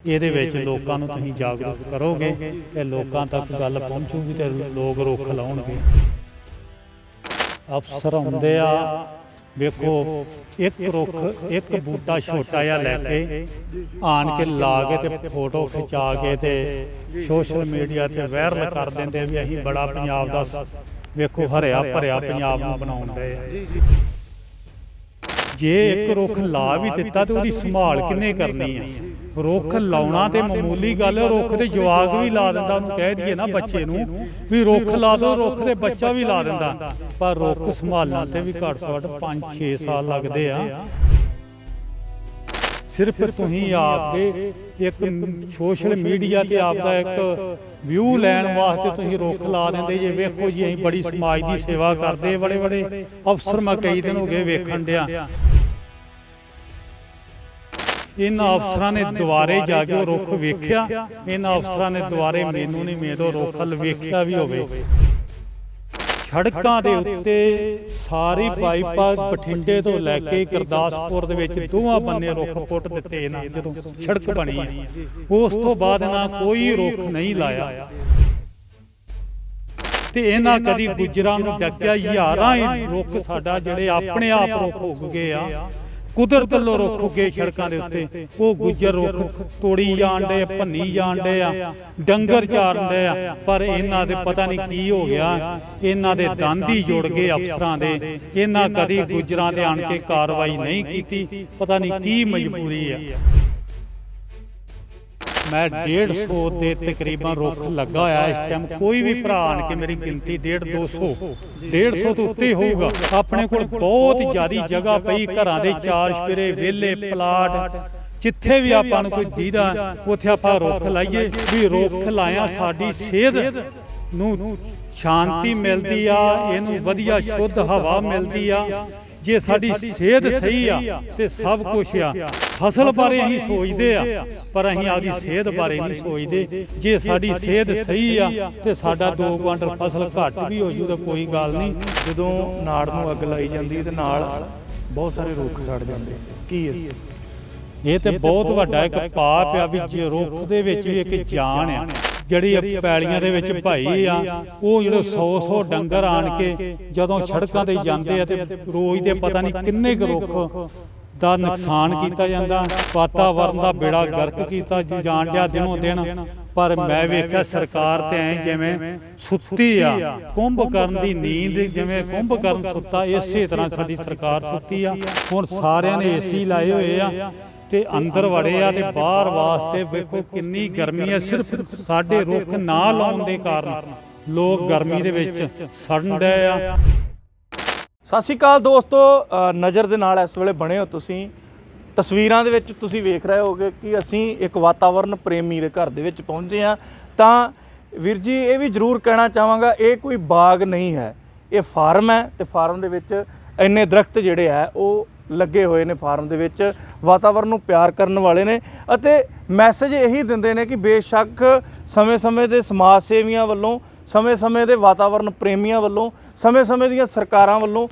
ਇਹਦੇ ਵਿੱਚ ਲੋਕਾਂ ਨੂੰ ਤੁਸੀਂ ਜਾਗਰੂਕ ਕਰੋਗੇ ਤੇ ਲੋਕਾਂ ਤੱਕ ਗੱਲ ਪਹੁੰਚੂਗੀ ਤੇ ਲੋਕ ਰੁੱਖ ਲਾਉਣਗੇ। ਅਫਸਰ ਹੁੰਦੇ ਆ, ਵੇਖੋ, ਇੱਕ ਰੁੱਖ, ਇੱਕ ਬੂਟਾ ਛੋਟਾ ਜਿਹਾ ਲੈ ਕੇ ਆਣ ਕੇ ਲਾ ਕੇ ਤੇ ਫੋਟੋ ਖਿਚਾ ਕੇ ਤੇ ਸੋਸ਼ਲ ਮੀਡੀਆ ਤੇ ਵਾਇਰਲ ਕਰ ਦਿੰਦੇ ਵੀ ਅਸੀਂ ਬੜਾ ਪੰਜਾਬ ਦਾ ਵੇਖੋ, ਹਰਿਆ ਭਰਿਆ ਪੰਜਾਬ ਨੂੰ ਬਣਾਉਣ ਦੇ ਆ। ਜੇ ਇੱਕ ਰੁੱਖ ਲਾ ਵੀ ਦਿੱਤਾ ਤੇ ਉਹਦੀ ਸੰਭਾਲ ਕਿੰਨੇ ਕਰਨੀ ਆ? ਰੁੱਖ ਲਾਉਣਾ ਤੇ ਮਾਮੂਲੀ ਗੱਲ ਹੈ ਰੁੱਖ ਤੇ ਜਵਾਗ ਵੀ ਲਾ ਦਿੰਦਾ, ਉਹਨੂੰ ਕਹਿ ਦਈਏ ਨਾ ਬੱਚੇ ਨੂੰ, ਵੀ ਰੁੱਖ ਲਾ ਦੋ ਰੁੱਖ ਦੇ ਬੱਚਾ ਵੀ ਲਾ ਦਿੰਦਾ। ਪਰ ਰੁੱਖ ਸੰਭਾਲਣ ਤੇ ਵੀ ਘੱਟ ਤੋਂ ਘੱਟ 5-6 ਸਾਲ ਲੱਗਦੇ ਆ। ਸਿਰਫ ਤੁਸੀਂ ਆਪ ਦੇ ਇੱਕ ਸੋਸ਼ਲ ਮੀਡੀਆ ਤੇ ਆਪ ਦਾ ਇੱਕ ਵਿਊ ਲੈਣ ਵਾਸਤੇ ਤੁਸੀਂ ਰੁੱਖ ਲਾ ਦਿੰਦੇ ਜੇ। ਵੇਖੋ ਜੀ, ਅਸੀਂ ਬੜੀ ਸਮਾਜ ਦੀ ਸੇਵਾ ਕਰਦੇ ਬੜੇ ਬੜੇ ਅਫਸਰ ਮੈਂ ਕਈ ਦਿਨ ਹੋ ਗਏ ਵੇਖਣ ਡਿਆ। ਇਹਨਾਂ ਅਫਸਰਾਂ ਨੇ ਦੁਆਰੇ ਜਾ ਕੇ ਉਹ ਰੁੱਖ ਵੇਖਿਆ। ਇਹਨਾਂ ਅਫਸਰਾਂ ਨੇ ਦੁਆਰੇ ਮੈਨੂੰ ਨਹੀਂ ਮੇਦੋ ਰੁੱਖ ਵੱਲ ਵੇਖਿਆ ਵੀ ਹੋਵੇ। ਸੜਕਾਂ ਦੇ ਉੱਤੇ ਸਾਰੀ ਬਾਈਪਾਸ ਬਠਿੰਡੇ ਤੋਂ ਲੈ ਕੇ ਗੁਰਦਾਸਪੁਰ ਦੇ ਵਿੱਚ ਦੋਵਾਂ ਬੰਨੇ ਰੁੱਖ ਪੁੱਟ ਦਿੱਤੇ ਇਹਨਾਂ ਜਦੋਂ ਸੜਕ ਬਣੀ ਹੈ ਉਸ ਤੋਂ ਬਾਅਦ ਇਹਨਾਂ ਕੋਈ ਰੁੱਖ ਨਹੀਂ ਲਾਇਆ। ਤੇ ਇਹਨਾਂ ਕਦੀ ਗੁਜਰਾਂ ਨੂੰ ਡੱਕਿਆ ਹਜ਼ਾਰਾਂ ਰੁੱਖ ਸਾਡਾ ਜਿਹੜੇ ਆਪਣੇ ਆਪ ਰੁੱਖ ਉੱਗ ਗਏ ਆ। ਕੁਦਰਤ ਵੱਲੋਂ ਰੁੱਖ ਉੱਗੇ ਸੜਕਾਂ ਦੇ ਉੱਤੇ। ਉਹ ਗੁੱਜਰ ਰੁੱਖ, ਤੋੜੀ ਜਾਣ ਦੇ ਭੰਨੀ ਜਾਣ ਦੇ ਆ, ਡੰਗਰ ਚਾਰਨ ਦੇ ਆ। ਪਰ ਇਹਨਾਂ ਦੇ ਪਤਾ ਨਹੀਂ ਕੀ ਹੋ ਗਿਆ। ਇਹਨਾਂ ਦੇ ਦੰਦ ਹੀ ਜੁੜ ਗਏ ਅਫਸਰਾਂ ਦੇ। ਇਹਨਾਂ ਕਦੀ ਗੁੱਜਰਾਂ ਤੇ ਆਣ ਕੇ ਕਾਰਵਾਈ ਨਹੀਂ ਕੀਤੀ। ਪਤਾ ਨਹੀਂ ਕੀ ਮਜਬੂਰੀ ਆ। ਮੈਂ 150 ਦੇ ਤਕਰੀਬਨ ਰੁੱਖ ਲੱਗਾ ਹੋਇਆ ਇਸ ਟਾਈਮ ਕੋਈ ਵੀ ਭਰਾ ਆਣ ਕੇ ਮੇਰੀ ਗਿਣਤੀ 150 200 150 ਤੋਂ ਉੱਤੇ ਹੋਊਗਾ। ਆਪਣੇ ਕੋਲ ਬਹੁਤ ਜ਼ਿਆਦੀ ਜਗ੍ਹਾ ਪਈ ਘਰਾਂ ਦੇ ਚਾਰ ਸਪੇਰੇ ਵਿਹਲੇ, ਪਲਾਟ। ਜਿੱਥੇ ਵੀ ਆਪਾਂ ਨੂੰ ਕੋਈ ਦੀਦਾ, ਉੱਥੇ ਆਪਾਂ ਰੁੱਖ ਲਾਈਏ। ਵੀ ਰੁੱਖ ਲਾਇਆ ਸਾਡੀ ਸਿਹਤ ਨੂੰ ਸ਼ਾਂਤੀ ਮਿਲਦੀ ਆ, ਇਹਨੂੰ ਵਧੀਆ ਸ਼ੁੱਧ ਹਵਾ ਮਿਲਦੀ ਆ। ਜੇ ਸਾਡੀ ਸਿਹਤ ਸਹੀ ਆ ਤੇ ਸਭ ਕੁਝ ਆ। ਫਸਲ ਬਾਰੇ ਅਸੀਂ ਸੋਚਦੇ ਆ। ਪਰ ਅਸੀਂ ਆਪਦੀ ਸਿਹਤ ਬਾਰੇ ਨਹੀਂ ਸੋਚਦੇ। ਜੇ ਸਾਡੀ ਸਿਹਤ ਸਹੀ ਆ ਤੇ ਸਾਡਾ 2 ਕੁਆਂਟਲ ਫਸਲ ਘੱਟ ਵੀ ਹੋ ਜੂ ਤਾਂ ਕੋਈ ਗੱਲ ਨਹੀਂ। ਜਦੋਂ ਨਾੜ ਨੂੰ ਅੱਗ ਲਾਈ ਜਾਂਦੀ ਤੇ ਨਾਲ ਬਹੁਤ ਸਾਰੇ ਰੁੱਖ ਸੜ ਜਾਂਦੇ। ਕੀ ਇਸ? ਇਹ ਤੇ ਬਹੁਤ ਵੱਡਾ ਇੱਕ ਪਾਪ ਆ ਵੀ ਜੇ ਰੁੱਖ ਦੇ ਵਿੱਚ ਵੀ ਇੱਕ ਜਾਨ ਆ। ਜਿਹੜੀ ਪੈਲੀਆਂ ਦੇ ਵਿੱਚ ਭਾਈ ਆ ਉਹ ਜਿਹੜੇ 100 100 ਡੰਗਰ ਆਣ ਕੇ ਜਦੋਂ ਸੜਕਾਂ ਤੇ ਜਾਂਦੇ ਆ ਤੇ ਰੋਜ਼ ਦੇ ਪਤਾ ਨਹੀਂ ਕਿੰਨੇ ਕੁ ਰੁੱਖ ਦਾ ਨੁਕਸਾਨ ਕੀਤਾ ਜਾਂਦਾ। ਵਾਤਾਵਰਨ ਦਾ ਬੇੜਾ ਗਰਕ ਕੀਤਾ ਜੀ ਜਾਣ ਡਿਆ ਦਿਨੋਂ ਦਿਨ ਪਰ ਮੈਂ ਵੇਖਿਆ ਸਰਕਾਰ ਤੇ ਐ ਜਿਵੇਂ ਸੁੱਤੀ ਆ ਕੁੰਭ ਕਰਨ ਦੀ ਨੀਂਦ ਜਿਵੇਂ ਕੁੰਭ ਕਰਨ ਸੁੱਤਾ ਇਸੇ ਤਰ੍ਹਾਂ ਸਾਡੀ ਸਰਕਾਰ ਸੁੱਤੀ ਆ। ਹੁਣ ਸਾਰਿਆਂ ਨੇ ਏਸੀ ਲਾਏ ਹੋਏ ਆ। ਤੇ ਅੰਦਰ ਵੜੇ ਆ ਤੇ ਬਾਹਰ ਵਾਸਤੇ ਵੇਖੋ ਕਿੰਨੀ ਗਰਮੀ ਆ, ਸਿਰਫ ਸਾਡੇ ਰੁੱਖ ਨਾ ਲਾਉਣ ਦੇ ਕਾਰਨ ਲੋਕ ਗਰਮੀ ਦੇ ਵਿੱਚ ਸੜਨ ਡਏ ਆ। ਸਤਿ ਸ਼੍ਰੀ ਅਕਾਲ ਦੋਸਤੋ ਨਜ਼ਰ ਦੇ ਨਾਲ ਇਸ ਵੇਲੇ ਬਣੇ ਹੋ ਤੁਸੀਂ। ਤਸਵੀਰਾਂ ਦੇ ਵਿੱਚ ਤੁਸੀਂ ਵੇਖ ਰਹੇ ਹੋਗੇ ਕਿ ਅਸੀਂ ਇੱਕ ਵਾਤਾਵਰਨ ਪ੍ਰੇਮੀ ਦੇ ਘਰ ਦੇ ਵਿੱਚ ਪਹੁੰਚੇ ਆ ਤਾਂ ਵੀਰ ਜੀ, ਇਹ ਵੀ ਜ਼ਰੂਰ ਕਹਿਣਾ ਚਾਹਾਂਗਾ, ਇਹ ਕੋਈ ਬਾਗ ਨਹੀਂ ਹੈ। ਇਹ ਫਾਰਮ ਹੈ ਤੇ ਫਾਰਮ ਦੇ ਵਿੱਚ ਇੰਨੇ ਦਰਖਤ ਜਿਹੜੇ ਆ, ਉਹ ਲੱਗੇ ਹੋਏ ਨੇ ਫਾਰਮ ਦੇ ਵਿੱਚ, ਵਾਤਾਵਰਨ ਨੂੰ ਪਿਆਰ ਕਰਨ ਵਾਲੇ ਨੇ ਅਤੇ ਮੈਸੇਜ ਇਹੀ ਦਿੰਦੇ ਨੇ ਕਿ ਬੇਸ਼ੱਕ ਸਮੇਂ-ਸਮੇਂ ਦੇ ਸਮਾਜ ਸੇਵੀਆਂ ਵੱਲੋਂ, ਸਮੇਂ-ਸਮੇਂ ਦੇ ਵਾਤਾਵਰਨ ਪ੍ਰੇਮੀਆਂ ਵੱਲੋਂ, ਸਮੇਂ-ਸਮੇਂ ਦੀਆਂ ਸਰਕਾਰਾਂ ਵੱਲੋਂ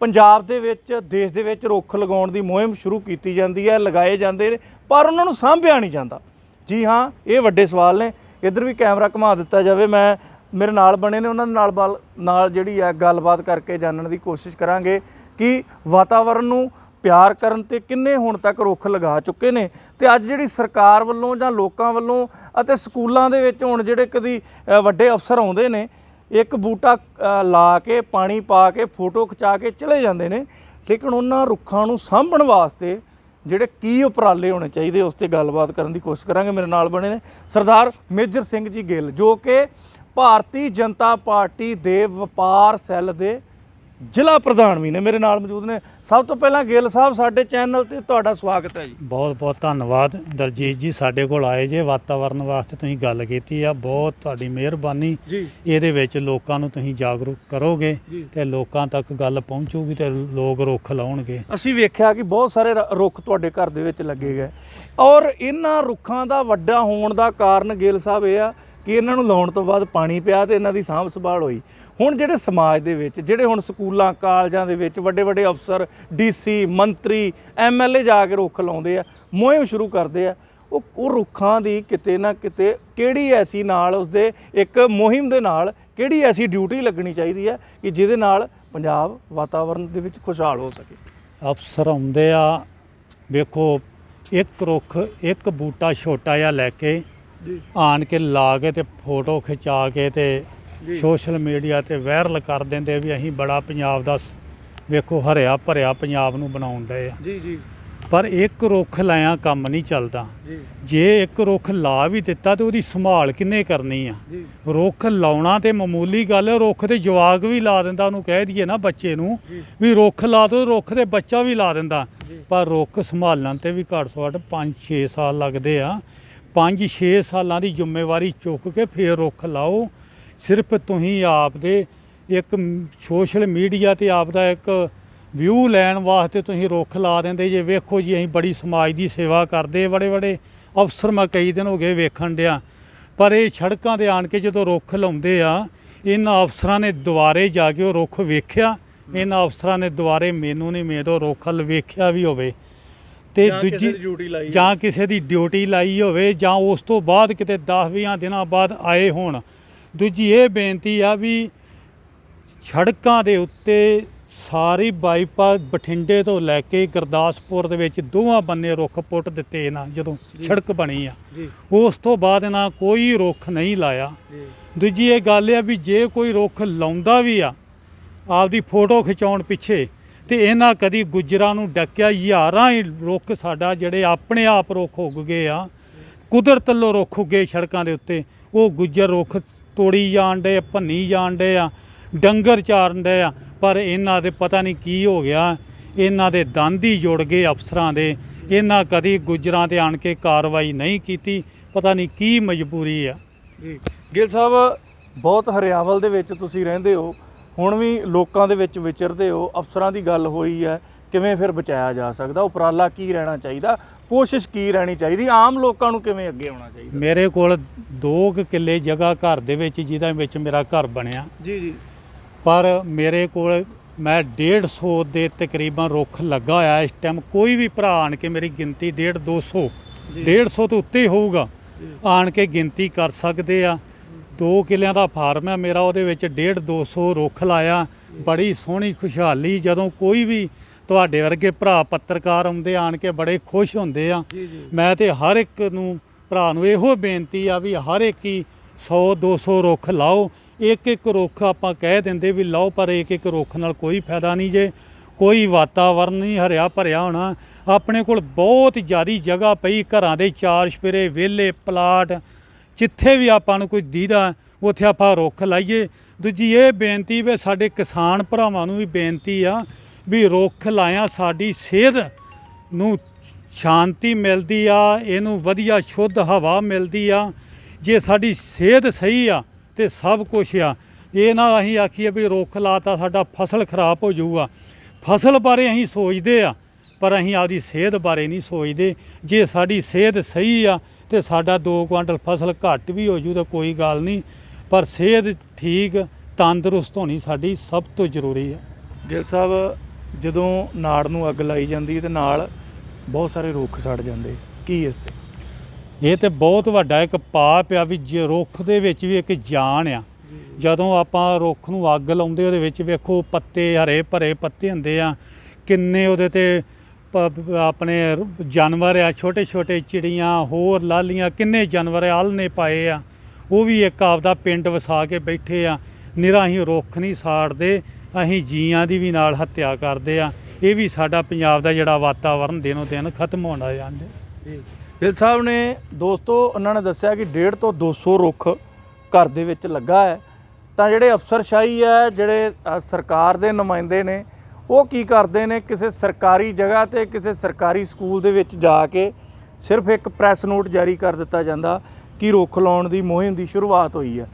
ਪੰਜਾਬ ਦੇ ਵਿੱਚ, ਦੇਸ਼ ਦੇ ਵਿੱਚ ਰੁੱਖ ਲਗਾਉਣ ਦੀ ਮੁਹਿੰਮ ਸ਼ੁਰੂ ਕੀਤੀ ਜਾਂਦੀ ਹੈ, ਲਗਾਏ ਜਾਂਦੇ ਨੇ, ਪਰ ਉਹਨਾਂ ਨੂੰ ਸਾਂਭਿਆ ਨਹੀਂ ਜਾਂਦਾ। ਜੀ ਹਾਂ, ਇਹ ਵੱਡੇ ਸਵਾਲ ਨੇ। ਇੱਧਰ ਵੀ ਕੈਮਰਾ ਘੁਮਾ ਦਿੱਤਾ ਜਾਵੇ, ਮੈਂ ਮੇਰੇ ਨਾਲ ਬਣੇ ਨੇ, ਉਹਨਾਂ ਨਾਲ ਬਲ- ਨਾਲ ਜਿਹੜੀ ਹੈ, ਗੱਲਬਾਤ ਕਰਕੇ ਜਾਣਨ ਦੀ ਕੋਸ਼ਿਸ਼ ਕਰਾਂਗੇ। ਕਿ ਵਾਤਾਵਰਨ ਨੂੰ ਪਿਆਰ ਕਰਨ ਤੇ ਕਿੰਨੇ ਹੁਣ ਤੱਕ ਰੁੱਖ ਲਗਾ ਚੁੱਕੇ ਨੇ। ਤੇ ਅੱਜ ਜਿਹੜੀ ਸਰਕਾਰ ਵੱਲੋਂ ਜਾਂ ਲੋਕਾਂ ਵੱਲੋਂ ਅਤੇ ਸਕੂਲਾਂ ਦੇ ਵਿੱਚ ਹੁਣ ਜਿਹੜੇ ਕਦੀ ਵੱਡੇ ਅਫਸਰ ਆਉਂਦੇ ਨੇ, ਇੱਕ ਬੂਟਾ ਲਾ ਕੇ, ਪਾਣੀ ਪਾ ਕੇ, ਫੋਟੋ ਖਿਚਾ ਕੇ ਚਲੇ ਜਾਂਦੇ ਨੇ, ਲੇਕਿਨ ਉਹਨਾਂ ਰੁੱਖਾਂ ਨੂੰ ਸਾਂਭਣ ਵਾਸਤੇ ਜਿਹੜੇ ਕੀ ਉਪਰਾਲੇ ਹੋਣੇ ਚਾਹੀਦੇ ਉਸ ਤੇ ਗੱਲਬਾਤ ਕਰਨ ਦੀ ਕੋਸ਼ਿਸ਼ ਕਰਾਂਗੇ। ਮੇਰੇ ਨਾਲ ਬਣੇ ਨੇ ਸਰਦਾਰ ਮੇਜਰ ਸਿੰਘ ਜੀ ਗਿੱਲ, ਜੋ ਕਿ ਭਾਰਤੀ ਜਨਤਾ ਪਾਰਟੀ ਦੇ ਵਪਾਰ ਸੈੱਲ ਦੇ ਜ਼ਿਲ੍ਹਾ ਪ੍ਰਧਾਨ ਵੀ ਨੇ ਮੇਰੇ ਨਾਲ ਮੌਜੂਦ ਨੇ। ਸਭ ਤੋਂ ਪਹਿਲਾਂ ਗਿੱਲ ਸਾਹਿਬ ਸਾਡੇ ਚੈਨਲ ਤੇ ਤੁਹਾਡਾ ਸਵਾਗਤ ਹੈ ਜੀ। ਬਹੁਤ ਬਹੁਤ ਧੰਨਵਾਦ। ਦਲਜੀਤ ਜੀ ਸਾਡੇ ਕੋਲ ਆਏ ਜੇ ਵਾਤਾਵਰਨ ਵਾਸਤੇ ਤੁਸੀਂ ਗੱਲ ਕੀਤੀ ਆ। ਬਹੁਤ ਤੁਹਾਡੀ ਮਿਹਰਬਾਨੀ। ਇਹਦੇ ਵਿੱਚ ਲੋਕਾਂ ਨੂੰ ਤੁਸੀਂ ਜਾਗਰੂਕ ਕਰੋਗੇ। ਤੇ ਲੋਕਾਂ ਤੱਕ ਗੱਲ ਪਹੁੰਚੂਗੀ ਤੇ ਲੋਕ ਰੁੱਖ ਲਾਉਣਗੇ। ਅਸੀਂ ਵੇਖਿਆ ਕਿ ਬਹੁਤ ਸਾਰੇ ਰੁੱਖ ਤੁਹਾਡੇ ਘਰ ਦੇ ਵਿੱਚ ਲੱਗੇ ਗਏ। ਔਰ ਇਹਨਾਂ ਰੁੱਖਾਂ ਦਾ ਵੱਡਾ ਹੋਣ ਦਾ ਕਾਰਨ ਗਿੱਲ ਸਾਹਿਬ ਇਹ ਆ ਕਿ ਇਹਨਾਂ ਨੂੰ ਲਾਉਣ ਤੋਂ ਬਾਅਦ ਪਾਣੀ ਪਿਆ ਤੇ ਇਹਨਾਂ ਦੀ ਸਾਂਭ ਸੰਭਾਲ ਹੋਈ। ਹੁਣ ਜਿਹੜੇ ਸਮਾਜ ਦੇ ਵਿੱਚ ਜਿਹੜੇ ਹੁਣ ਸਕੂਲਾਂ ਕਾਲਜਾਂ ਦੇ ਵਿੱਚ ਵੱਡੇ ਵੱਡੇ ਅਫਸਰ ਡੀਸੀ ਮੰਤਰੀ ਐਮਐਲਏ ਜਾ ਕੇ ਰੁੱਖ ਲਾਉਂਦੇ ਆ ਮੁਹਿੰਮ ਸ਼ੁਰੂ ਕਰਦੇ ਆ ਉਹ ਉਹ ਰੁੱਖਾਂ ਦੀ ਕਿਤੇ ਨਾ ਕਿਤੇ ਕਿਹੜੀ ਐਸੀ ਨਾਲ ਉਸਦੇ ਇੱਕ ਮੁਹਿੰਮ ਦੇ ਨਾਲ ਕਿਹੜੀ ਐਸੀ ਡਿਊਟੀ ਲੱਗਣੀ ਚਾਹੀਦੀ ਹੈ ਕਿ ਜਿਹਦੇ ਨਾਲ ਪੰਜਾਬ ਵਾਤਾਵਰਣ ਦੇ ਵਿੱਚ ਖੁਸ਼ਹਾਲ ਹੋ ਸਕੇ ਅਫਸਰ ਆਉਂਦੇ ਆ ਵੇਖੋ ਇੱਕ ਰੁੱਖ ਇੱਕ ਬੂਟਾ ਛੋਟਾ ਜਿਹਾ ਲੈ ਕੇ ਜੀ ਆਣ ਕੇ ਲਾ ਕੇ ਤੇ ਫੋਟੋ ਖਿਚਾ ਕੇ ਤੇ। ਸੋਸ਼ਲ ਮੀਡੀਆ ਤੇ ਵਾਇਰਲ ਕਰ ਦਿੰਦੇ ਵੀ ਅਸੀਂ ਬੜਾ ਪੰਜਾਬ ਦਾ ਵੇਖੋ ਹਰਿਆ ਭਰਿਆ ਪੰਜਾਬ ਨੂੰ ਬਣਾਉਣ ਡਏ ਆ। ਜੀ ਜੀ। ਪਰ ਇੱਕ ਰੁੱਖ ਲਾਇਆ ਕੰਮ ਨਹੀਂ ਚੱਲਦਾ। ਜੀ। ਇੱਕ ਰੁੱਖ ਲਾ ਵੀ ਦਿੱਤਾ ਤੇ ਉਹਦੀ ਸੰਭਾਲ ਕਿੰਨੇ ਕਰਨੀ ਆ? ਰੁੱਖ ਲਾਉਣਾ ਤੇ ਮਾਮੂਲੀ ਗੱਲ ਹੈ ਰੁੱਖ ਤੇ ਜਵਾਕ ਵੀ ਲਾ ਦਿੰਦਾ ਉਹਨੂੰ ਕਹਿ ਦਈਏ ਨਾ ਬੱਚੇ ਨੂੰ। ਵੀ ਰੁੱਖ ਲਾ ਦੋ ਰੁੱਖ ਤੇ ਬੱਚਾ ਵੀ ਲਾ ਦਿੰਦਾ। ਪਰ ਰੁੱਖ ਸੰਭਾਲਣ ਤੇ ਵੀ ਘੱਟ ਤੋਂ ਘੱਟ 5-6 ਸਾਲ ਲੱਗਦੇ ਆ। 5-6 ਸਾਲਾਂ ਦੀ ਜ਼ਿੰਮੇਵਾਰੀ ਚੁੱਕ ਕੇ ਫੇਰ ਰੁੱਖ ਲਾਓ। ਸਿਰਫ ਤੁਸੀਂ ਆਪ ਦੇ ਇੱਕ ਸੋਸ਼ਲ ਮੀਡੀਆ ਤੇ ਆਪ ਦਾ ਇੱਕ ਵਿਊ ਲੈਣ ਵਾਸਤੇ ਤੁਸੀਂ ਰੁੱਖ ਲਾ ਦਿੰਦੇ ਜੇ ਵੇਖੋ ਜੀ ਅਸੀਂ ਬੜੀ ਸਮਾਜ ਦੀ ਸੇਵਾ ਕਰਦੇ ਬੜੇ ਬੜੇ ਅਫਸਰ ਮੈਂ ਕਈ ਦਿਨ ਹੋ ਗਏ ਵੇਖਣ ਡਿਆ। ਪਰ ਇਹ ਸੜਕਾਂ ਤੇ ਆਣ ਕੇ ਜਦੋਂ ਰੁੱਖ ਲਾਉਂਦੇ ਆ ਇਹਨਾਂ ਅਫਸਰਾਂ ਨੇ ਦੁਆਰੇ ਜਾ ਕੇ ਉਹ ਰੁੱਖ ਵੇਖਿਆ। ਇਹਨਾਂ ਅਫਸਰਾਂ ਨੇ ਦੁਆਰੇ ਮੈਨੂੰ ਨਹੀਂ ਮੇਦੋ ਰੁੱਖ ਵੇਖਿਆ ਵੀ ਹੋਵੇ। ਤੇ ਦੂਜੀ ਦੀ ਜਾਂ ਕਿਸੇ ਦੀ ਡਿਊਟੀ ਲਾਈ ਹੋਵੇ ਜਾਂ ਉਸ ਤੋਂ ਬਾਅਦ ਕਿਤੇ 10-20 ਦਿਨਾਂ ਬਾਅਦ ਆਏ ਹੋਣ। ਦੂਜੀ ਇਹ ਬੇਨਤੀ ਆ ਵੀ ਸੜਕਾਂ ਦੇ ਉੱਤੇ ਸਾਰੀ ਬਾਈਪਾਸ ਬਠਿੰਡੇ ਤੋਂ ਲੈ ਕੇ ਗੁਰਦਾਸਪੁਰ ਦੇ ਵਿੱਚ ਦੋਵਾਂ ਬੰਨੇ ਰੁੱਖ ਪੁੱਟ ਦਿੱਤੇ ਇਹਨਾਂ ਜਦੋਂ ਸੜਕ ਬਣੀ ਆ। ਉਸ ਤੋਂ ਬਾਅਦ ਇਹਨਾਂ ਕੋਈ ਰੁੱਖ ਨਹੀਂ ਲਾਇਆ। ਦੂਜੀ ਇਹ ਗੱਲ ਆ ਵੀ ਜੇ ਕੋਈ ਰੁੱਖ ਲਾਉਂਦਾ ਵੀ ਆ ਆਪਦੀ ਫੋਟੋ ਖਿਚਾਉਣ ਪਿੱਛੇ ਤੇ ਇਹਨਾਂ ਕਦੀ ਗੁੱਜਰਾਂ ਨੂੰ ਡੱਕਿਆ ਹਜ਼ਾਰਾਂ ਹੀ ਰੁੱਖ ਸਾਡਾ ਜਿਹੜੇ ਆਪਣੇ ਆਪ ਰੁੱਖ ਉੱਗ ਗਏ ਆ ਕੁਦਰਤ ਵੱਲੋਂ ਰੁੱਖ ਉੱਗੇ ਸੜਕਾਂ ਦੇ ਉੱਤੇ ਉਹ ਗੁੱਜਰ ਰੁੱਖ ਤੋੜੀ ਜਾਣ ਡੇ ਭੰਨੀ ਜਾਣ ਡੇ ਆ ਡੰਗਰ ਚਾਰਨ ਡੇ ਆ ਪਰ ਇਹਨਾਂ ਦੇ ਪਤਾ ਨਹੀਂ ਕੀ ਹੋ ਗਿਆ। ਇਹਨਾਂ ਦੇ ਦੰਦ ਹੀ ਜੁੜ ਗਏ ਅਫਸਰਾਂ ਦੇ। ਇਹਨਾਂ ਕਦੀ ਗੁੱਜਰਾਂ ਤੇ ਆਣ ਕੇ ਕਾਰਵਾਈ ਨਹੀਂ ਕੀਤੀ। ਪਤਾ ਨਹੀਂ ਕੀ ਮਜਬੂਰੀ ਆ। ਜੀ। ਗਿੱਲ ਸਾਹਿਬ ਬਹੁਤ ਹਰਿਆਵਲ ਦੇ ਵਿੱਚ ਤੁਸੀਂ ਰਹਿੰਦੇ ਹੋ। ਹੁਣ ਵੀ ਲੋਕਾਂ ਦੇ ਵਿੱਚ ਵਿਚਰਦੇ ਹੋ। ਅਫਸਰਾਂ ਦੀ ਗੱਲ ਹੋਈ ਹੈ ਕਿਵੇਂ ਫਿਰ ਬਚਾਇਆ ਜਾ ਸਕਦਾ? ਉਪਰਾਲਾ ਕੀ ਰਹਿਣਾ ਚਾਹੀਦਾ? ਕੋਸ਼ਿਸ਼ ਕੀ ਰਹਿਣੀ ਚਾਹੀਦੀ? ਆਮ ਲੋਕਾਂ ਨੂੰ ਕਿਵੇਂ ਅੱਗੇ ਆਉਣਾ ਚਾਹੀਦਾ? ਮੇਰੇ ਕੋਲ 2 ਕਿੱਲੇ ਜਗ੍ਹਾ ਘਰ ਦੇ ਵਿੱਚ ਜਿਹਦੇ ਵਿੱਚ ਮੇਰਾ ਘਰ ਬਣਿਆ। ਜੀ ਜੀ। ਪਰ ਮੇਰੇ ਕੋਲ ਮੈਂ 150 ਦੇ ਤਕਰੀਬਨ ਰੁੱਖ ਲੱਗਾ ਹੋਇਆ ਇਸ ਟਾਈਮ ਕੋਈ ਵੀ ਭਰਾ ਆਣ ਕੇ ਮੇਰੀ ਗਿਣਤੀ 1.5 200 ਜੀ। 150 ਤੋਂ ਉੱਤੇ ਹੀ ਹੋਊਗਾ। ਆਣ ਕੇ ਗਿਣਤੀ ਕਰ ਸਕਦੇ ਆ। 2 ਕਿੱਲਿਆਂ ਦਾ ਫਾਰਮ ਹੈ ਮੇਰਾ ਉਹਦੇ ਵਿੱਚ 1.5 200 ਰੁੱਖ ਲਾਇਆ। ਬੜੀ ਸੋਹਣੀ ਖੁਸ਼ਹਾਲੀ ਜਦੋਂ ਕੋਈ ਵੀ ਤੁਹਾਡੇ ਵਰਗੇ ਭਰਾ ਪੱਤਰਕਾਰ ਆਉਂਦੇ ਆਣ ਕੇ ਬੜੇ ਖੁਸ਼ ਹੁੰਦੇ ਆ। ਮੈਂ ਤੇ ਹਰ ਇੱਕ ਨੂੰ ਭਰਾ ਨੂੰ ਇਹੋ ਬੇਨਤੀ ਆ ਵੀ ਹਰ ਇੱਕ ਹੀ 100 200 ਰੁੱਖ ਲਾਓ। ਇੱਕ ਇੱਕ ਰੁੱਖ ਆਪਾਂ ਕਹਿ ਦਿੰਦੇ ਵੀ ਲਾਓ, ਪਰ ਇੱਕ ਇੱਕ ਰੁੱਖ ਨਾਲ ਕੋਈ ਫਾਇਦਾ ਨਹੀਂ ਜੇ। ਕੋਈ ਵਾਤਾਵਰਨ ਨਹੀਂ, ਹਰਿਆ ਭਰਿਆ ਹੋਣਾ। ਆਪਣੇ ਕੋਲ ਬਹੁਤ ਜ਼ਿਆਦੀ ਜਗ੍ਹਾ ਪਈ, ਘਰਾਂ ਦੇ ਚਾਰ ਛਪੇਰੇ ਵਿਹਲੇ, ਪਲਾਟ। ਜਿੱਥੇ ਵੀ ਆਪਾਂ ਨੂੰ ਕੋਈ ਦੀਦਾ, ਉੱਥੇ ਆਪਾਂ ਰੁੱਖ ਲਾਈਏ। ਦੂਜੀ ਇਹ ਬੇਨਤੀ ਵੀ ਸਾਡੇ ਕਿਸਾਨ ਭਰਾਵਾਂ ਨੂੰ ਵੀ ਬੇਨਤੀ ਆ ਵੀ ਰੁੱਖ ਲਾਇਆ ਸਾਡੀ ਸਿਹਤ ਨੂੰ ਸ਼ਾਂਤੀ ਮਿਲਦੀ ਆ, ਇਹਨੂੰ ਵਧੀਆ ਸ਼ੁੱਧ ਹਵਾ ਮਿਲਦੀ ਆ। ਜੇ ਸਾਡੀ ਸਿਹਤ ਸਹੀ ਆ ਤੇ ਸਭ ਕੁਝ ਆ। ਇਹ ਨਾ ਅਸੀਂ ਆਖੀਏ ਵੀ ਰੁੱਖ ਲਾਤਾ, ਸਾਡਾ ਫਸਲ ਖਰਾਬ ਹੋ ਜਾਊਗਾ। ਫਸਲ ਬਾਰੇ ਅਸੀਂ ਸੋਚਦੇ ਆ, ਪਰ ਅਸੀਂ ਆਪਦੀ ਸਿਹਤ ਬਾਰੇ ਨਹੀਂ ਸੋਚਦੇ। ਜੇ ਸਾਡੀ ਸਿਹਤ ਸਹੀ ਆ ਤੇ ਸਾਡਾ 2 ਕੁਆਂਟਲ ਫਸਲ ਘੱਟ ਵੀ ਹੋ ਜੂ ਤਾਂ ਕੋਈ ਗੱਲ ਨਹੀਂ। ਪਰ ਸਿਹਤ ਠੀਕ, ਤੰਦਰੁਸਤ ਹੋਣੀ ਸਾਡੀ ਸਭ ਤੋਂ ਜ਼ਰੂਰੀ ਆ। ਗਿੱਲ ਸਾਹਿਬ, ਜਦੋਂ ਨਾੜ ਨੂੰ ਅੱਗ ਲਾਈ ਜਾਂਦੀ ਹੈ ਤੇ ਨਾਲ ਬਹੁਤ ਸਾਰੇ ਰੁੱਖ ਸੜ ਜਾਂਦੇ। ਕੀ ਇਸ ਤੇ? ਇਹ ਤੇ ਬਹੁਤ ਵੱਡਾ ਇੱਕ ਪਾਪ ਆ ਵੀ ਜੇ ਰੁੱਖ ਦੇ ਵਿੱਚ ਵੀ ਇੱਕ ਜਾਨ ਆ, ਜਦੋਂ ਆਪਾਂ ਰੁੱਖ ਨੂੰ ਅੱਗ ਲਾਉਂਦੇ ਉਹਦੇ ਵਿੱਚ ਵੇਖੋ ਪੱਤੇ ਹਰੇ ਭਰੇ ਪੱਤੇ ਹੁੰਦੇ ਆ, ਕਿੰਨੇ ਉਹਦੇ ਤੇ ਪ- ਆਪਣੇ ਜਾਨਵਰ ਆ ਛੋਟੇ ਛੋਟੇ ਚਿੜੀਆਂ, ਹੋਰ ਲਾਲੀਆਂ, ਕਿੰਨੇ ਜਾਨਵਰ ਆਲ ਪਾਏ ਆ, ਉਹ ਵੀ ਇੱਕ ਆਪਦਾ ਪਿੰਡ ਵਸਾ ਕੇ ਬੈਠੇ ਆ ਨਿਰਾ ਅਸੀਂ ਰੁੱਖ ਨਹੀਂ ਸਾੜਦੇ, ਅਸੀਂ ਜੀਆਂ ਦੀ ਵੀ ਨਾਲ ਹੱਤਿਆ ਕਰਦੇ ਆ। ਇਹ ਵੀ ਸਾਡਾ ਪੰਜਾਬ ਦਾ ਜਿਹੜਾ ਵਾਤਾਵਰਨ ਦਿਨੋ ਦਿਨ ਖਤਮ ਹੋਣਾ ਜਾਂਦਾ ਜੀ। ਗਿੱਲ ਸਾਹਿਬ ਨੇ ਦੋਸਤੋ, ਉਹਨਾਂ ਨੇ ਦੱਸਿਆ ਕਿ 1.5 ਤੋਂ 200 ਰੁੱਖ ਘਰ ਦੇ ਵਿੱਚ ਲੱਗਾ ਹੈ। ਤਾਂ ਜਿਹੜੇ ਅਫਸਰਸ਼ਾਹੀ ਹੈ, ਜਿਹੜੇ ਸਰਕਾਰ ਦੇ ਨੁਮਾਇੰਦੇ ਨੇ, ਉਹ ਕੀ ਕਰਦੇ ਨੇ? ਕਿਸੇ ਸਰਕਾਰੀ ਜਗ੍ਹਾ ਤੇ ਕਿਸੇ ਸਰਕਾਰੀ ਸਕੂਲ ਦੇ ਵਿੱਚ ਜਾ ਕੇ ਸਿਰਫ ਇੱਕ ਪ੍ਰੈਸ ਨੋਟ ਜਾਰੀ ਕਰ ਦਿੱਤਾ ਜਾਂਦਾ ਕਿ ਰੁੱਖ ਲਾਉਣ ਦੀ ਮੁਹਿੰਮ ਦੀ ਸ਼ੁਰੂਆਤ ਹੋਈ ਹੈ।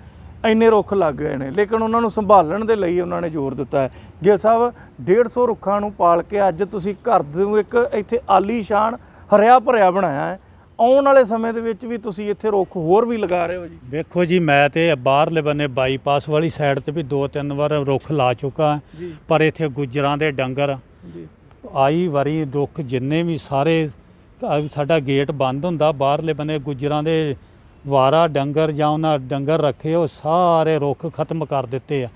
ਇੰਨੇ ਰੁੱਖ ਲੱਗ ਗਏ ਨੇ। ਲੇਕਿਨ ਉਹਨਾਂ ਨੂੰ ਸੰਭਾਲਣ ਦੇ ਲਈ ਉਹਨਾਂ ਨੇ ਜ਼ੋਰ ਦਿੱਤਾ ਹੈ। ਗਿੱਲ ਸਾਹਿਬ 150 ਰੁੱਖਾਂ ਨੂੰ ਪਾਲ ਕੇ ਅੱਜ ਤੁਸੀਂ ਘਰ ਨੂੰ ਇੱਕ ਇੱਥੇ ਆਲੀਸ਼ਾਨ ਹਰਿਆ ਭਰਿਆ ਬਣਾਇਆ ਹੈ। ਆਉਣ ਵਾਲੇ ਸਮੇਂ ਦੇ ਵਿੱਚ ਵੀ ਤੁਸੀਂ ਇੱਥੇ ਰੁੱਖ ਹੋਰ ਵੀ ਲਗਾ ਰਹੇ ਹੋ ਜੀ। ਵੇਖੋ ਜੀ ਮੈਂ ਤੇ ਬਾਹਰਲੇ ਬੰਨੇ ਬਾਈਪਾਸ ਵਾਲੀ ਸਾਈਡ ਤੇ ਵੀ ਦੋ ਤਿੰਨ ਵਾਰ ਰੁੱਖ ਲਾ ਚੁੱਕਾ ਪਰ ਇੱਥੇ ਗੁੱਜਰਾਂ ਦੇ ਡੰਗਰ ਆਈ ਵਾਰੀ ਰੁੱਖ ਜਿੰਨੇ ਵੀ ਸਾਰੇ ਸਾਡਾ ਗੇਟ ਬੰਦ ਹੁੰਦਾ ਬਾਹਰਲੇ ਬੰਨੇ ਗੁੱਜਰਾਂ ਦੇ ਵਾਰਾ ਡੰਗਰ ਜਾਂ ਉਹਨਾਂ ਡੰਗਰ ਰੱਖੇ ਉਹ ਸਾਰੇ ਰੁੱਖ ਖਤਮ ਕਰ ਦਿੱਤੇ ਆ।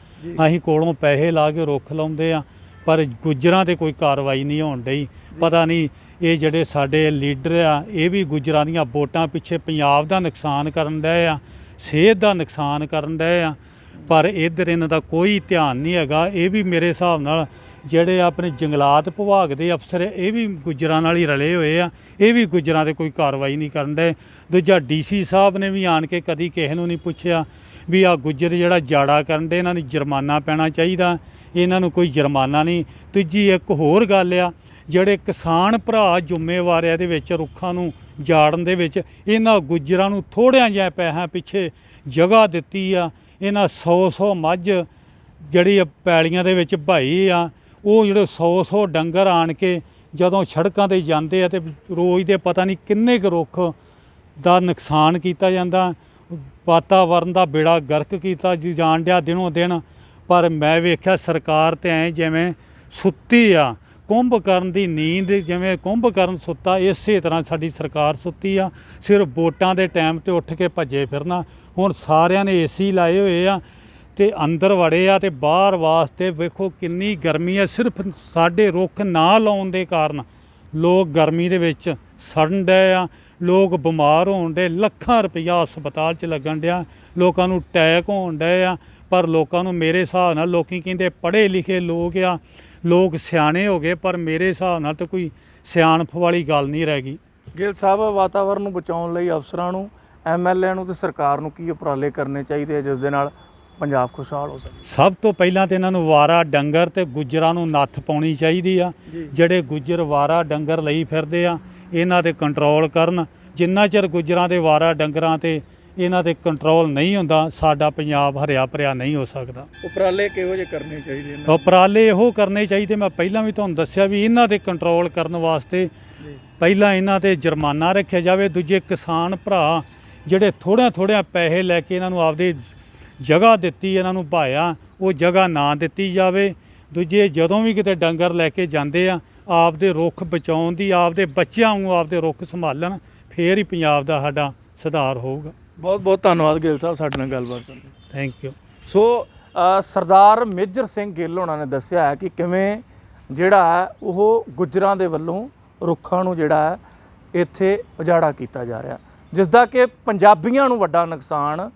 ਅਸੀਂ ਕੋਲੋਂ ਪੈਸੇ ਲਾ ਕੇ ਰੁੱਖ ਲਾਉਂਦੇ ਆ ਪਰ ਗੁੱਜਰਾਂ ਤੇ ਕੋਈ ਕਾਰਵਾਈ ਨਹੀਂ ਹੋਣ ਡਈ। ਪਤਾ ਨਹੀਂ ਇਹ ਜਿਹੜੇ ਸਾਡੇ ਲੀਡਰ ਆ ਇਹ ਵੀ ਗੁੱਜਰਾਂ ਦੀਆਂ ਵੋਟਾਂ ਪਿੱਛੇ ਪੰਜਾਬ ਦਾ ਨੁਕਸਾਨ ਕਰਨ ਡਏ ਆ ਸਿਹਤ ਦਾ ਨੁਕਸਾਨ ਕਰਨ ਡਏ ਆ ਪਰ ਇੱਧਰ ਇਹਨਾਂ ਦਾ ਕੋਈ ਧਿਆਨ ਨਹੀਂ ਹੈਗਾ। ਇਹ ਵੀ ਮੇਰੇ ਹਿਸਾਬ ਨਾਲ ਜਿਹੜੇ ਆਪਣੇ ਜੰਗਲਾਤ ਵਿਭਾਗ ਦੇ ਅਫਸਰ ਇਹ ਵੀ ਗੁੱਜਰਾਂ ਨਾਲ ਹੀ ਰਲੇ ਹੋਏ ਆ। ਇਹ ਵੀ ਗੁੱਜਰਾਂ ਤੇ ਕੋਈ ਕਾਰਵਾਈ ਨਹੀਂ ਕਰਨ ਡਏ। ਦੂਜਾ ਡੀਸੀ ਸਾਹਿਬ ਨੇ ਵੀ ਆਣ ਕੇ ਕਦੀ ਕਿਸੇ ਨੂੰ ਨਹੀਂ ਪੁੱਛਿਆ ਵੀ ਆ ਗੁੱਜਰ ਜਿਹੜਾ ਜਾੜਾ ਕਰਨ ਦੇ ਇਹਨਾਂ ਨੂੰ ਜੁਰਮਾਨਾ ਪੈਣਾ ਚਾਹੀਦਾ। ਇਹਨਾਂ ਨੂੰ ਕੋਈ ਜੁਰਮਾਨਾ ਨਹੀਂ। ਤੀਜੀ ਇੱਕ ਹੋਰ ਗੱਲ ਆ, ਜਿਹੜੇ ਕਿਸਾਨ ਭਰਾ ਜ਼ਿੰਮੇਵਾਰ ਆ ਇਹਦੇ ਵਿੱਚ, ਰੁੱਖਾਂ ਨੂੰ ਜਾੜਨ ਦੇ ਵਿੱਚ, ਇਹਨਾਂ ਗੁੱਜਰਾਂ ਨੂੰ ਥੋੜਿਆਂ ਜਿਹਾ ਪੈਸਿਆਂ ਪਿੱਛੇ ਜਗ੍ਹਾ ਦਿੱਤੀ ਆ। ਇਹਨਾਂ 100 100 ਮੱਝ ਜਿਹੜੀ ਆ ਪੈਲੀਆਂ ਦੇ ਵਿੱਚ ਭਾਈ ਆ। ਉਹ ਜਿਹੜੇ 100 100 ਡੰਗਰ ਆਣ ਕੇ ਜਦੋਂ ਸੜਕਾਂ ਤੇ ਜਾਂਦੇ ਆ ਤੇ ਰੋਜ਼ ਦੇ ਪਤਾ ਨਹੀਂ ਕਿੰਨੇ ਕੁ ਰੁੱਖ ਦਾ ਨੁਕਸਾਨ ਕੀਤਾ ਜਾਂਦਾ, ਵਾਤਾਵਰਨ ਦਾ ਬੇੜਾ ਗਰਕ ਕੀਤਾ ਜਾਣ ਡਿਆ ਦਿਨੋਂ ਦਿਨ। ਪਰ ਮੈਂ ਵੇਖਿਆ ਸਰਕਾਰ ਤੇ ਐ ਜਿਵੇਂ ਸੁੱਤੀ ਆ, ਕੁੰਭ ਕਰਨ ਦੀ ਨੀਂਦ ਜਿਵੇਂ ਕੁੰਭ ਕਰਨ ਸੁੱਤਾ, ਇਸੇ ਤਰ੍ਹਾਂ ਸਾਡੀ ਸਰਕਾਰ ਸੁੱਤੀ ਆ। ਸਿਰਫ ਵੋਟਾਂ ਦੇ ਟਾਈਮ ਤੇ ਉੱਠ ਕੇ ਭੱਜੇ ਫਿਰਨਾ। ਹੁਣ ਸਾਰਿਆਂ ਨੇ ਏਸੀ ਲਾਏ ਹੋਏ ਆ ਤੇ ਅੰਦਰ ਵੜੇ ਆ ਤੇ ਬਾਹਰ ਵਾਸਤੇ ਵੇਖੋ ਕਿੰਨੀ ਗਰਮੀ ਆ ਸਿਰਫ ਸਾਡੇ ਰੁੱਖ ਨਾ ਲਾਉਣ ਦੇ ਕਾਰਨ ਲੋਕ ਗਰਮੀ ਦੇ ਵਿੱਚ ਸੜਨ ਡੇ ਆ। ਲੋਕ ਬਿਮਾਰ ਹੋਣ ਡੇ ਲੱਖਾਂ ਰੁਪਈਆ ਹਸਪਤਾਲ 'ਚ ਲੱਗਣ ਡਿਆ। ਲੋਕਾਂ ਨੂੰ ਅਟੈਕ ਹੋਣ ਡਏ ਆ। ਪਰ ਲੋਕਾਂ ਨੂੰ ਮੇਰੇ ਹਿਸਾਬ ਨਾਲ ਲੋਕੀ ਕਹਿੰਦੇ ਪੜ੍ਹੇ ਲਿਖੇ ਲੋਕ ਆ। ਲੋਕ ਸਿਆਣੇ ਹੋ ਗਏ, ਪਰ ਮੇਰੇ ਹਿਸਾਬ ਨਾਲ ਤਾਂ ਕੋਈ ਸਿਆਣਪ ਵਾਲੀ ਗੱਲ ਨਹੀਂ ਰਹਿ ਗਈ। ਗਿੱਲ ਸਾਹਿਬ ਵਾਤਾਵਰਣ ਨੂੰ ਬਚਾਉਣ ਲਈ ਅਫਸਰਾਂ ਨੂੰ ਐਮਐਲਏ ਨੂੰ ਤੇ ਸਰਕਾਰ ਨੂੰ ਕੀ ਉਪਰਾਲੇ ਕਰਨੇ ਚਾਹੀਦੇ ਆ ਜਿਸ ਦੇ ਨਾਲ ਪੰਜਾਬ ਖੁਸ਼ਹਾਲ ਹੋ ਸਕੇ। ਸਭ ਤੋਂ ਪਹਿਲਾਂ ਤੇ ਇਹਨਾਂ ਨੂੰ ਵਾਰਾ ਡੰਗਰ ਤੇ ਗੁੱਜਰਾਂ ਨੂੰ ਨੱਥ ਪਾਉਣੀ ਚਾਹੀਦੀ ਆ। ਜਿਹੜੇ ਗੁੱਜਰ ਵਾਰਾ ਡੰਗਰ ਲਈ ਫਿਰਦੇ ਆ ਇਹਨਾਂ ਤੇ ਕੰਟਰੋਲ ਕਰਨ। ਜਿੰਨਾ ਚਿਰ ਗੁੱਜਰਾਂ ਦੇ ਵਾਰਾ ਡੰਗਰਾਂ ਤੇ ਇਹਨਾਂ ਤੇ ਕੰਟਰੋਲ ਨਹੀਂ ਹੁੰਦਾ ਸਾਡਾ ਪੰਜਾਬ ਹਰਿਆ ਭਰਿਆ ਨਹੀਂ ਹੋ ਸਕਦਾ। ਉਪਰਾਲੇ ਕਿਹੋ ਜਿਹੇ ਕਰਨੇ ਚਾਹੀਦੇ ਨੇ? ਉਪਰਾਲੇ ਇਹੋ ਕਰਨੇ ਚਾਹੀਦੇ। ਮੈਂ ਪਹਿਲਾਂ ਵੀ ਤੁਹਾਨੂੰ ਦੱਸਿਆ ਵੀ ਇਹਨਾਂ ਤੇ ਕੰਟਰੋਲ ਕਰਨ ਵਾਸਤੇ ਪਹਿਲਾਂ ਇਹਨਾਂ ਤੇ ਜੁਰਮਾਨਾ ਰੱਖਿਆ ਜਾਵੇ। ਦੂਜੇ ਕਿਸਾਨ ਭਰਾ ਜਿਹੜੇ ਥੋੜ੍ਹਾ ਥੋੜ੍ਹਾ ਪੈਸੇ ਲੈ ਕੇ ਇਹਨਾਂ ਨੂੰ ਆਪਦੇ ਜਗ੍ਹਾ ਦਿੱਤੀ ਇਹਨਾਂ ਨੂੰ ਭਾਇਆ ਉਹ ਜਗ੍ਹਾ ਨਾ ਦਿੱਤੀ ਜਾਵੇ। ਦੂਜੇ ਜਦੋਂ ਵੀ ਕਿਤੇ ਡੰਗਰ ਲੈ ਕੇ ਜਾਂਦੇ ਆ ਆਪਦੇ ਰੁੱਖ ਬਚਾਉਣ ਦੀ ਆਪਦੇ ਬੱਚਿਆਂ ਨੂੰ ਆਪਦੇ ਰੁੱਖ ਸੰਭਾਲਣ ਫੇਰ ਹੀ ਪੰਜਾਬ ਦਾ ਸਾਡਾ ਸੁਧਾਰ ਹੋਊਗਾ। ਬਹੁਤ ਬਹੁਤ ਧੰਨਵਾਦ ਗਿੱਲ ਸਾਹਿਬ ਸਾਡੇ ਨਾਲ ਗੱਲਬਾਤ ਕਰਨ ਲਈ। Thank you so Sardar Major Singh Gill ਹੋਣਾ ਨੇ ਦੱਸਿਆ ਹੈ ਕਿ ਕਿਵੇਂ ਜਿਹੜਾ ਉਹ ਗੁੱਜਰਾਂ ਦੇ ਵੱਲੋਂ ਰੁੱਖਾਂ ਨੂੰ ਜਿਹੜਾ ਹੈ ਇੱਥੇ ਉਜਾੜਾ ਕੀਤਾ ਜਾ ਰਿਹਾ। ਜਿਸ ਦਾ ਕਿ ਪੰਜਾਬੀਆਂ ਨੂੰ ਵੱਡਾ ਨੁਕਸਾਨ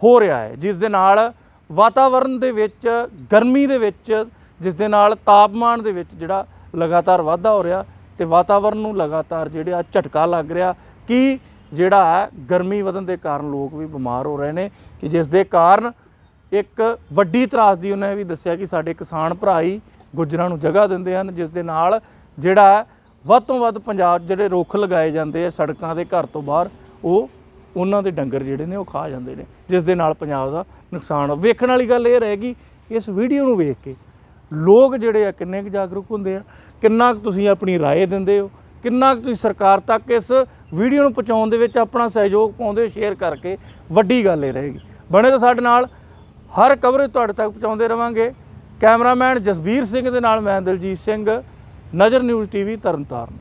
ਹੋ ਰਿਹਾ ਹੈ, ਜਿਸ ਦੇ ਨਾਲ ਵਾਤਾਵਰਣ ਦੇ ਵਿੱਚ, ਗਰਮੀ ਦੇ ਵਿੱਚ, ਜਿਸ ਦੇ ਨਾਲ ਤਾਪਮਾਨ ਦੇ ਵਿੱਚ ਜਿਹੜਾ ਲਗਾਤਾਰ ਵਾਧਾ ਹੋ ਰਿਹਾ ਤੇ ਵਾਤਾਵਰਣ ਨੂੰ ਲਗਾਤਾਰ ਜਿਹੜਾ ਝਟਕਾ ਲੱਗ ਰਿਹਾ ਕਿ ਜਿਹੜਾ ਹੈ, ਗਰਮੀ ਵਧਣ ਦੇ ਕਾਰਨ ਲੋਕ ਵੀ ਬਿਮਾਰ ਹੋ ਰਹੇ ਨੇ ਕਿ ਜਿਸ ਦੇ ਕਾਰਨ ਇੱਕ ਵੱਡੀ ਤਰਾਸਦੀ ਉਹਨੇ ਵੀ ਦੱਸਿਆ ਕਿ ਸਾਡੇ ਕਿਸਾਨ ਭਰਾ ਹੀ ਗੁੱਜਰਾਂ ਨੂੰ ਜਗ੍ਹਾ ਦਿੰਦੇ ਹਨ, ਜਿਸ ਦੇ ਨਾਲ ਜਿਹੜਾ ਹੈ, ਵੱਧ ਤੋਂ ਵੱਧ ਪੰਜਾਬ ਜਿਹੜੇ ਰੁੱਖ ਲਗਾਏ ਜਾਂਦੇ ਆ ਸੜਕਾਂ ਦੇ ਘਰ ਤੋਂ ਬਾਹਰ, ਉਹ ਉਹਨਾਂ ਦੇ ਡੰਗਰ ਜਿਹੜੇ ਨੇ ਉਹ ਖਾ ਜਾਂਦੇ ਨੇ ਜਿਸ ਦੇ ਨਾਲ ਪੰਜਾਬ ਦਾ ਨੁਕਸਾਨ ਵੇਖਣ ਵਾਲੀ ਗੱਲ ਇਹ ਰਹੇਗੀ ਇਸ ਵੀਡੀਓ ਨੂੰ ਵੇਖ ਕੇ ਲੋਕ ਜਿਹੜੇ ਆ ਕਿੰਨੇ ਕੁ ਜਾਗਰੂਕ ਹੁੰਦੇ ਆ ਕਿੰਨਾ ਕੁ ਤੁਸੀਂ ਆਪਣੀ رائے ਦਿੰਦੇ ਹੋ ਕਿੰਨਾ ਕੁ ਤੁਸੀਂ ਸਰਕਾਰ ਤੱਕ ਇਸ ਵੀਡੀਓ ਨੂੰ ਪਹੁੰਚਾਉਣ ਦੇ ਵਿੱਚ ਆਪਣਾ ਸਹਿਯੋਗ ਪਾਉਂਦੇ ਹੋ ਸ਼ੇਅਰ ਕਰਕੇ ਵੱਡੀ ਗੱਲ ਇਹ ਰਹੇਗੀ ਬਣੇ ਰਹੋ ਸਾਡੇ ਨਾਲ ਹਰ ਕਵਰੇਜ ਤੁਹਾਡੇ ਤੱਕ ਪਹੁੰਚਾਉਂਦੇ ਰਵਾਂਗੇ ਕੈਮਰਾਮੈਨ ਜਸਬੀਰ ਸਿੰਘ ਦੇ ਨਾਲ ਮੈਂ ਦਲਜੀਤ ਸਿੰਘ ਨਜ਼ਰ ਨਿਊਜ਼ ਟੀਵੀ ਤਰਨਤਾਰਨ